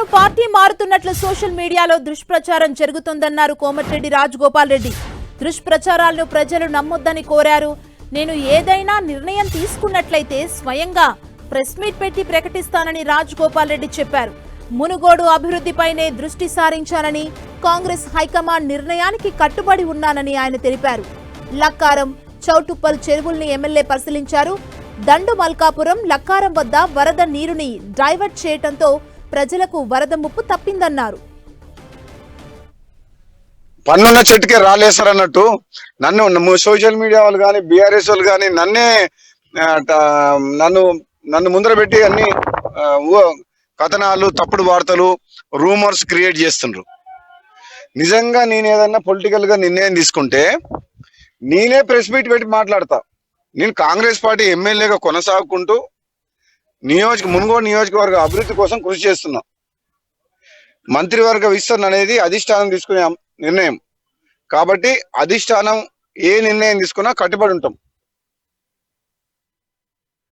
తాను పార్టీ మారుతున్నట్లు సోషల్ మీడియాలో దుష్ప్రచారం జరుగుతోందన్నారు కోమటిరెడ్డి రాజగోపాల్ రెడ్డి. దుష్ప్రచారాలను ప్రజలు నమ్మొద్దని కోరారు. నేను ఏదైనా నిర్ణయం తీసుకున్నట్లయితే స్వయంగా ప్రెస్ మీట్ పెట్టి ప్రకటిస్తానని రాజగోపాల్ రెడ్డి చెప్పారు. మునుగోడు అభివృద్ధిపైనే దృష్టి సారించానని కాంగ్రెస్ హైకమాండ్ నిర్ణయానికి కట్టుబడి ఉన్నానని ఆయన తెలిపారు. లక్కారం చౌటుప్పల్ చెరువుల్ని ఎమ్మెల్యే పరిశీలించారు. దండు మల్కాపురం లక్కారం వద్ద వరద నీరుని డైవర్ట్ చేయటంతో ప్రజలకు వరద ముప్పు తప్పిందన్నారు. పన్నున్న చెట్టుకే రాలేస్తారు అన్నట్టు నన్ను సోషల్ మీడియా వాళ్ళు కానీ బీఆర్ఎస్ వాళ్ళు కానీ నన్నే నన్ను నన్ను ముందర పెట్టి అన్ని కథనాలు తప్పుడు వార్తలు రూమర్స్ క్రియేట్ చేస్తుండ్రు. నిజంగా నేను ఏదన్నా పొలిటికల్గా నిర్ణయం తీసుకుంటే నేనే ప్రెస్ మీట్ పెట్టి మాట్లాడతా. నేను కాంగ్రెస్ పార్టీ ఎమ్మెల్యేగా కొనసాగుకుంటూ నియోజక మునుగోడు నియోజకవర్గ అభివృద్ధి కోసం కృషి చేస్తున్నాం. మంత్రివర్గ విస్తరణ అనేది అధిష్టానం తీసుకునే నిర్ణయం. కాబట్టి అధిష్టానం ఏ నిర్ణయం తీసుకున్నా కట్టుబడి ఉంటాం.